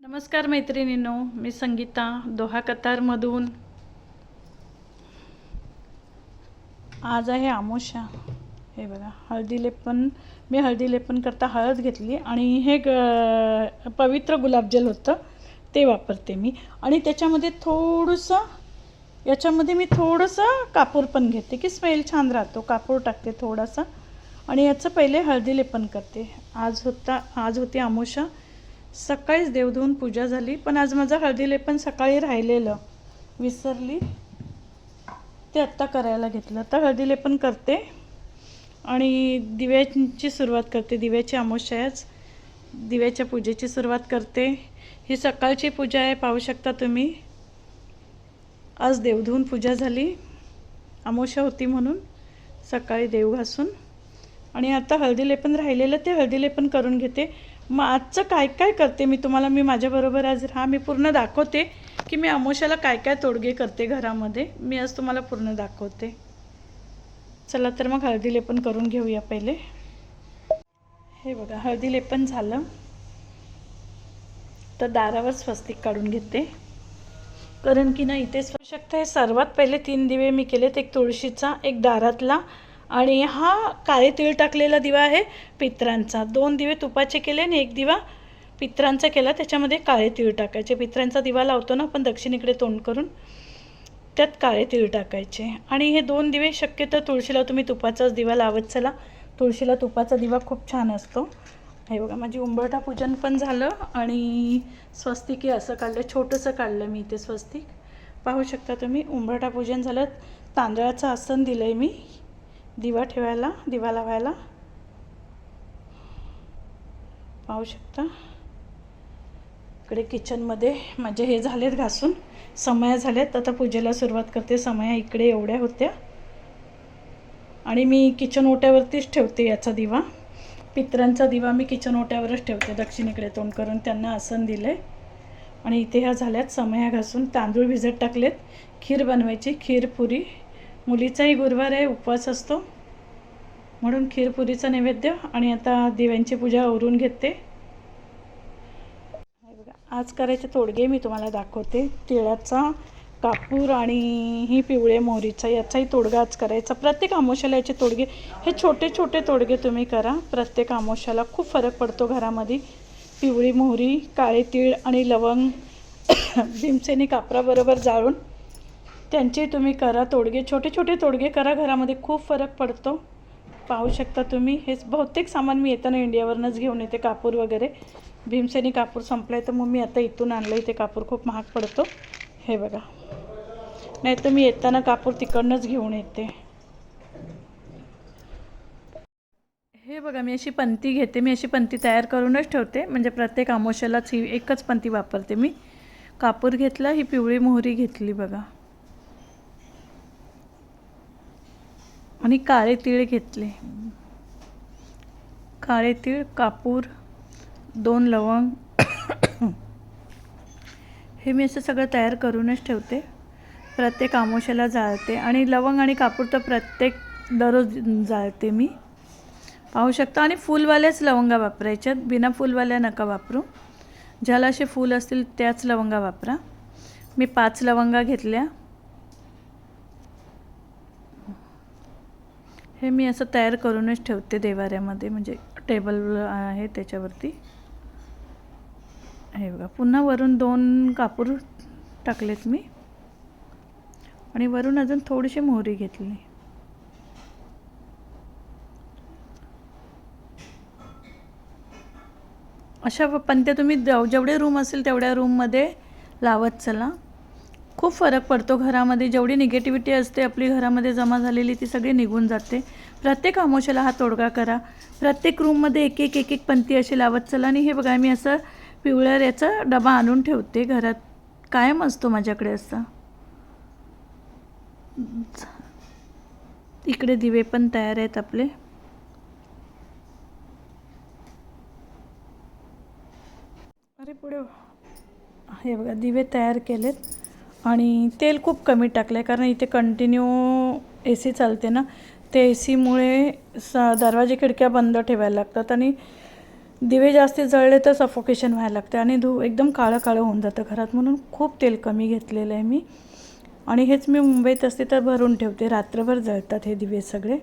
नमस्कार मैत्रिणींनो मी संगीता दोहा कतारमधून आज आहे आमोशा. हे बघा हळदी लेपन मी हळदी लेपन करता हळद घेतली आणि हे ग पवित्र गुलाबजल होतं ते वापरते मी. आणि त्याच्यामध्ये थोडंसं याच्यामध्ये मी थोडंसं कापूर पण घेते की स्मेल छान राहतो कापूर टाकते थोडासा. आणि याचं पहिले हळदी लेपन करते. आज होता आज होती आमोशा. सकाळीच देवधुवून पूजा झाली पण आज माझं हळदीले पण सकाळी राहिलेलं. विसरली. ते आत्ता करायला घेतलं. तर हळदीले पण करते. आणि दिव्याची सुरुवात करते. दिव्याची अमावस्या आहे आज दिव्याच्या पूजेची सुरुवात करते. ही सकाळची पूजा आहे पाहू शकता तुम्ही. आज देवधुवून पूजा झाली. अमावस्या होती म्हणून सकाळी देव घासून. आणि आता हळदीले पण राहिलेलं ते हळदीले पण करून घेते. मग आजचं काय काय करते मी तुम्हाला? मी माझ्याबरोबर आज हा मी पूर्ण दाखवते की मी अमोशाला काय काय तोडगे करते घरामध्ये. मी आज तुम्हाला पूर्ण दाखवते. चला तर मग हळदी लेपन करून घेऊया पहिले. हे बघा हळदी लेपन झालं. तर दारावर स्वस्तिक काढून घेते. कारण की ना इथे पाहू हे सर्वात पहिले तीन दिवे मी केलेत एक तुळशीचा एक दारातला आणि हा काळे तीळ टाकलेला दिवा आहे पित्रांचा. दोन दिवे तुपाचे केले आणि एक दिवा पित्रांचा केला. त्याच्यामध्ये काळे तीळ टाकायचे. पित्रांचा दिवा लावतो ना आपण दक्षिणेकडे तोंड करून त्यात काळे तीळ टाकायचे. आणि हे दोन दिवे शक्यतो तुळशीला तुम्ही तुपाचाच दिवा लावत चला. तुळशीला तुपाचा दिवा खूप छान असतो. हे बघा माझी उंबरठा पूजन पण झालं आणि स्वस्तिक हे असं काढलं. छोटंसं काढलं मी इथे स्वस्तिक. पाहू शकता तुम्ही उंबरठा पूजन झालं. तांदळाचं आसन दिलं आहे मी. दिवा ठेवायला दिवा लावायला. पाहू शकता. इकडे किचनमध्ये माझे हे झालेत घासून. समया झालेत. आता पूजेला सुरुवात करते. समया इकडे एवढ्या होत्या. आणि मी किचन ओट्यावरतीच ठेवते याचा दिवा. पित्रांचा दिवा मी किचन ओट्यावरच ठेवते. दक्षिणेकडे तोंड करून त्यांना आसन दिलं आहे आणि इथे ह्या झाल्यात. समया घासून तांदूळ भिजत टाकलेत. खीर बनवायची. खीर पुरी मुलीचाही गुरुवार आहे उपवास असतो. म्हणून खीरपुरीचा नैवेद्य आणि आता दिव्यांची पूजा आवरून घेते. आज करायचे तोडगे मी तुम्हाला दाखवते. तिळाचा कापूर आणि ही पिवळे मोहरीचा याचाही तोडगा आज करायचा. प्रत्येक आमोशाला याचे तोडगे हे छोटे छोटे तोडगे तुम्ही करा. प्रत्येक आमोशाला खूप फरक पडतो घरामध्ये. पिवळी मोहरी काळे तीळ आणि लवंग भीमसेनी कापराबरोबर जाळून त्यांचे तुम्ही करा तोडगे. छोटे छोटे तोडगे करा. घरामध्ये खूप फरक पडतो. पाहू शकता तुम्ही. हेच बहुतेक सामान मी येताना इंडियावरनंच घेऊन येते. कापूर वगैरे. भीमसेनी कापूर संपलाय तर मग मी आता इथून आणलं. इथे कापूर खूप महाग पडतो. हे बघा. नाही तर मी येताना कापूर तिकडनंच घेऊन येते. हे बघा मी अशी पंती घेते. मी अशी पंती तयार करूनच ठेवते. म्हणजे प्रत्येक आमोशालाच ही एकच पंती वापरते मी. कापूर घेतला ही पिवळी मोहरी घेतली बघा. आणि काळे तीळ घेतले. काळे तीळ कापूर दोन लवंग. हे मी असं सगळं तयार करूनच ठेवते. प्रत्येक आमोशाला जाळते आणि लवंग आणि कापूर तर प्रत्येक दररोज जाळते मी. पाहू शकता. आणि फुलवाल्याच लवंगा वापरायच्यात. बिना फुलवाल्या नका वापरू. ज्याला असे फूल असतील त्याच लवंगा वापरा. मी पाच लवंगा घेतल्या. हे मी असं तयार करूनच ठेवते देवाऱ्यामध्ये म्हणजे टेबल आहे त्याच्यावरती. हे बघा पुन्हा वरून दोन कापूर टाकलेत मी. आणि वरून अजून थोडीशी मोहरी घेतली. अशा पंत्या तुम्ही जेवढे रूम असेल तेवढ्या रूममध्ये लावत चला. खूप फरक पडतो. घरामध्ये जेवढी निगेटिव्हिटी असते आपली घरामध्ये जमा झालेली ती सगळी निघून जाते. प्रत्येक आमोशाला हा तोडगा करा. प्रत्येक रूममध्ये एक एक एक एक पंथी अशी लावत चला आणि हे बघा मी असं पिवळ्या याचा डबा आणून ठेवते घरात. कायम असतो माझ्याकडे असा. इकडे दिवे पण तयार आहेत आपले. अरे पुढे हे बघा दिवे तयार केलेत. आणि तेल खूप कमी टाकलं आहे कारण इथे कंटिन्यू ए सी चालते ना. ते ए सीमुळे स दरवाजे खिडक्या बंद ठेवायला लागतात आणि दिवे जास्ती जळले तर सफोकेशन व्हायला लागते आणि धू एकदम काळं काळं होऊन जातं घरात. म्हणून खूप तेल कमी घेतलेलं आहे मी. आणि हेच मी मुंबईत असते तर भरून ठेवते. रात्रभर जळतात हे दिवे सगळे.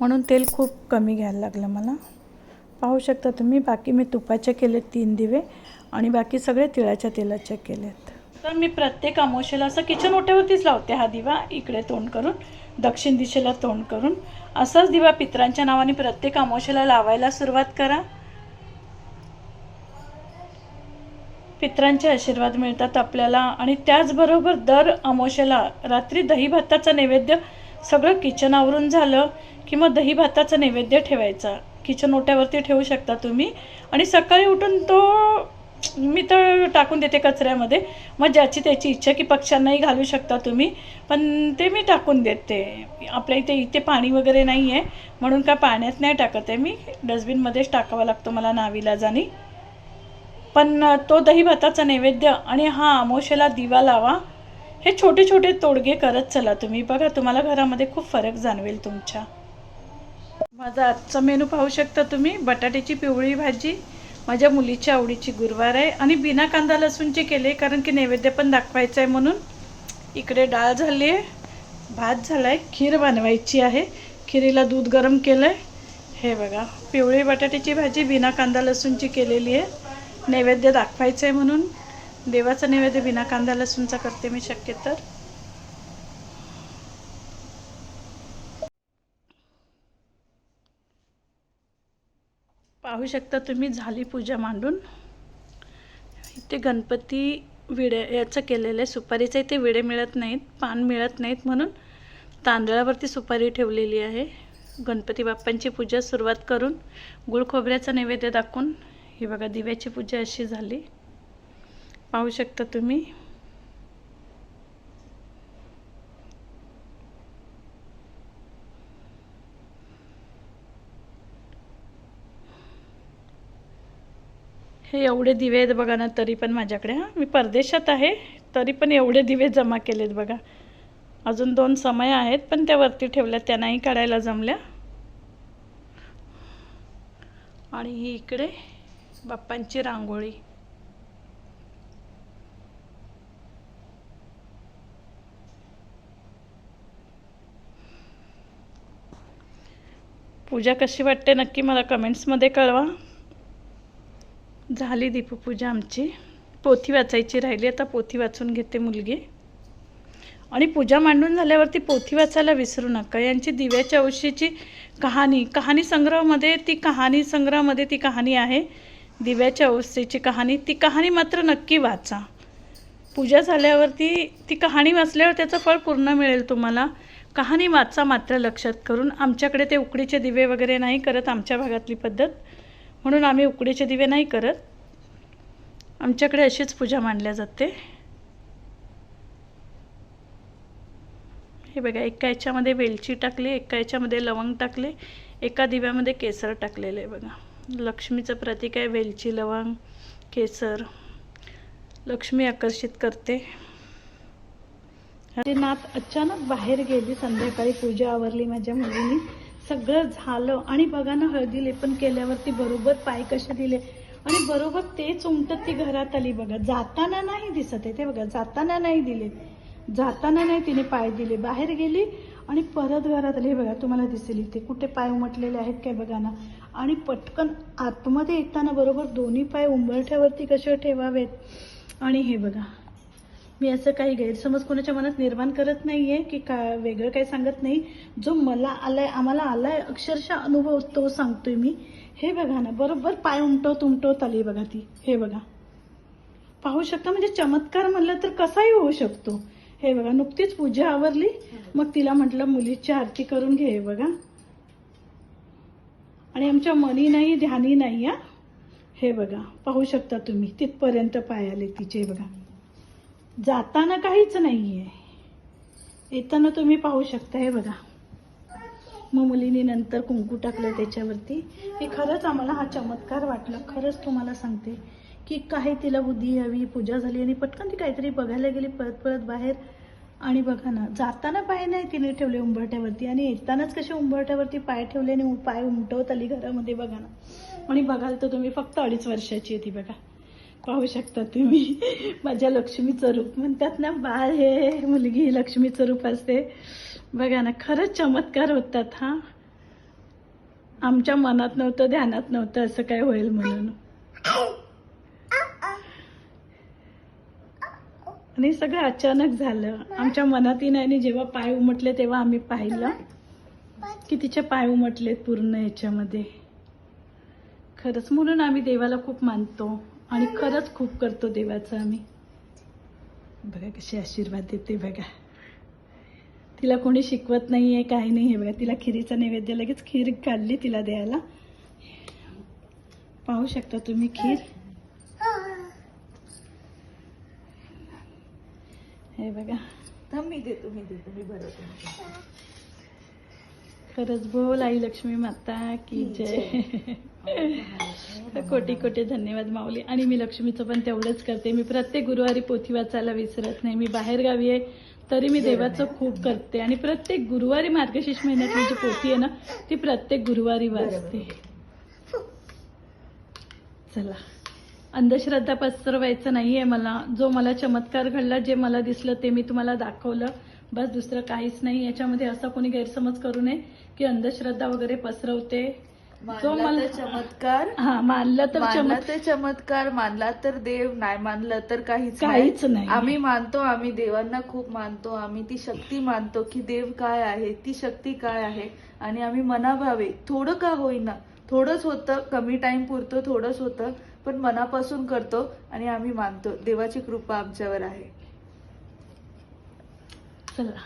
म्हणून तेल खूप कमी घ्यायला लागलं मला. पाहू शकता तुम्ही बाकी मी तुपाचे केलेत तीन दिवे आणि बाकी सगळे तिळाच्या तेलाचे केलेत. तर मी प्रत्येक अमावस्येला असं किचन ओट्यावरतीच लावते हा दिवा. इकडे तोंड करून दक्षिण दिशेला तोंड करून. असाच दिवा पित्रांच्या नावाने प्रत्येक अमावस्येला लावायला सुरुवात करा. पित्रांचे आशीर्वाद मिळतात आपल्याला आणि त्याचबरोबर दर अमावस्येला रात्री दही भाताचं नैवेद्य सगळं किचन आवरून झालं की मग दही भाताचा नैवेद्य ठेवायचा. किचन ओट्यावरती ठेवू शकता तुम्ही. आणि सकाळी उठून तो मी तर टाकून देते कचऱ्यामध्ये. मग ज्याची त्याची इच्छा की पक्ष्यांनाही घालू शकता तुम्ही. पण ते मी टाकून देते. आपल्या इथे इथे पाणी वगैरे नाही आहे म्हणून का पाण्यात नाही टाकत आहे मी. डस्टबिनमध्येच टाकावा लागतो मला नावीलाजानी. पण तो दही भाताचा नैवेद्य आणि हा आमोशेला दिवा लावा. हे छोटे छोटे तोडगे करत चला तुम्ही. बघा तुम्हाला घरामध्ये खूप फरक जाणवेल तुमच्या. माझा आजचा मेनू पाहू शकता तुम्ही. बटाट्याची पिवळी भाजी माझ्या मुलीच्या आवडीची गुरुवार आहे आणि बिना कांदा लसूणचे केले कारण की नैवेद्य पण दाखवायचं आहे म्हणून. इकडे डाळ झाली आहे भात झाला आहे खीर बनवायची आहे. खिरीला दूध गरम केलं आहे हे बघा पिवळी बटाट्याची भाजी बिना कांदा लसूणची केलेली आहे. नैवेद्य दाखवायचं आहे म्हणून. देवाचं नैवेद्य बिना कांदा लसूणचा करते मी शक्य पाहू शकता तुम्ही झाली पूजा मांडून. इथे गणपती विडे याचं केलेलं आहे. सुपारीचं इथे विडे मिळत नाहीत पान मिळत नाहीत म्हणून तांदळावरती सुपारी ठेवलेली आहे. गणपती बाप्पांची पूजा सुरुवात करून गुळ खोबऱ्याचा नैवेद्य दाखवून ही बघा दिव्याची पूजा अशी झाली. पाहू शकता तुम्ही. हे एवढे दिवे आहेत बघा ना तरी पण माझ्याकडे हां. मी परदेशात आहे तरी पण एवढे दिवे जमा केलेत बघा. अजून दोन समय आहेत पण त्या वरती ठेवल्या त्या नाही काढायला जमल्या. आणि ही इकडे बाप्पांची रांगोळी. पूजा कशी वाटते नक्की मला कमेंट्समध्ये कळवा. झाली दीपपूजा आमची. पोथी वाचायची राहिली. आता पोथी वाचून घेते मुलगी. आणि पूजा मांडून झाल्यावरती पोथी वाचायला विसरू नका. यांची दिव्याच्या औषधीची कहाणी कहाणी संग्रहामध्ये ती कहाणी संग्रहामध्ये ती कहाणी आहे. दिव्याच्या औशीची कहाणी ती कहाणी मात्र नक्की वाचा. पूजा झाल्यावरती ती कहाणी वाचल्यावर त्याचं फळ पूर्ण मिळेल तुम्हाला. कहाणी वाचा मात्र लक्षात करून. आमच्याकडे ते उकडीचे दिवे वगैरे नाही करत आमच्या भागातली पद्धत. म्हणून आम्ही उकडीचे दिवे नाही करत. आमच्याकडे अशीच पूजा मांडल्या जाते. हे बघा एका याच्यामध्ये वेलची टाकली एका याच्यामध्ये लवंग टाकले एका दिव्यामध्ये केसर टाकलेलं आहे बघा. लक्ष्मीचं प्रतीक आहे वेलची लवंग केसर. लक्ष्मी आकर्षित करते. ते नात अचानक बाहेर गेली संध्याकाळी पूजा आवरली माझ्या मुलीने. सगळं झालं. आणि बघा ना हळदी लेपन केल्यावरती बरोबर पाय कसे दिले. आणि बरोबर तेच उमटत ती घरात आली बघा. जाताना नाही दिसत आहे ते बघा. जाताना नाही दिले. जाताना नाही तिने पाय दिले. बाहेर गेली आणि परत घरात आली. बघा तुम्हाला दिसेल इथे. कुठे पाय उमटलेले आहेत काय बघा ना. आणि पटकन आतमध्ये येताना बरोबर दोन्ही पाय उंबरठ्यावरती कसे ठेवावेत. आणि हे बघा. मी असं काही गैरसमज कोणाच्या मनात निर्माण करत नाही आहे की का वेगळं काही सांगत नाही. जो मला आलाय आम्हाला आलाय अक्षरशः अनुभव तो सांगतोय मी. हे बघा ना बरोबर पाय उमटवत उमटवत आली बघा ती. हे बघा. पाहू शकता म्हणजे चमत्कार म्हणलं तर कसाही होऊ शकतो. हे बघा नुकतीच पूजा आवरली. मग तिला म्हटलं मुलीची आरती करून घे बघा. आणि आमच्या मनी नाही ध्यानी नाही हा. हे बघा पाहू शकता तुम्ही तिथपर्यंत पाय आले तिचे बघा. जाताना काहीच नाही आहे येताना तुम्ही पाहू शकता हे बघा. मग मुलीने नंतर कुंकू टाकलं त्याच्यावरती. हे खरंच आम्हाला हा चमत्कार वाटला. खरंच तुम्हाला सांगते की काही तिला बुद्धी हवी पूजा झाली आणि पटकन ती काहीतरी बघायला गेली परत परत बाहेर. आणि बघा ना जाताना पाय नाही तिने ठेवले उंबरट्यावरती आणि येतानाच कसे उंबरट्यावरती पाय ठेवले आणि पाय उमटवत आली घरामध्ये बघा ना. आणि बघाल तर तुम्ही फक्त अडीच वर्षाची आहे ती बघा. पाहू शकता तुम्ही. माझ्या लक्ष्मीचं रूप म्हणतात ना बाळ हे मुलगी ही लक्ष्मीचं रूप असते. बघा ना खरंच चमत्कार होतात हा. आमच्या मनात नव्हतं ध्यानात नव्हतं असं काय होईल म्हणून. आणि सगळं अचानक झालं. आमच्या मनातही नाही आणि जेव्हा पाय उमटले तेव्हा आम्ही पाहिलं. की तिचे पाय उमटलेत पूर्ण याच्यामध्ये. खरंच म्हणून आम्ही देवाला खूप मानतो. आणि खरंच खूप करतो देवाचं आम्ही. बघा कसे आशीर्वाद देते बघा. तिला कोणी शिकवत नाही आहे काही नाही हे बघा. तिला खिरीचा नैवेद्य लगेच खीर काढली तिला द्यायला. पाहू शकता तुम्ही खीर. हे बघा. थांब मी देतो मी देतो मी बरं खरंच बोल आई लक्ष्मी माता की जय. कोटी कोटी धन्यवाद माऊली. आणि मी लक्ष्मीचं पण तेवढंच करते. मी प्रत्येक गुरुवारी पोथी वाचायला विसरत नाही. मी बाहेर गावी आहे तरी मी देवाचं खूप करते. आणि प्रत्येक गुरुवारी मार्गशीर्ष महिन्यातली जी पोथी आहे ना ती प्रत्येक गुरुवारी वाचते. चला. अंधश्रद्धा पसरवायचं नाहीये मला. जो मला चमत्कार घडला जे मला दिसलं ते मी तुम्हाला दाखवलं. बस दुसरं काहीच नाही. याच्यामध्ये असा कोणी गैरसमज करू नये. की अंधश्रद्धा वगैरे पसरवते. जो मला चमत्कार. हा मानलं तर मानला चमत्कार तर चमत्कार मानला तर देव नाही मानलं तर काहीच काहीच नाही. आम्ही मानतो आम्ही देवांना खूप मानतो आम्ही ती शक्ती मानतो की देव काय आहे ती शक्ती काय आहे आणि आम्ही मनाभावे. थोडं का होईना. थोडंच होतं कमी टाइम पुरतं थोडंच होतं पण मनापासून करतो आणि आम्ही मानतो. देवाची कृपा आमच्यावर आहे. चला.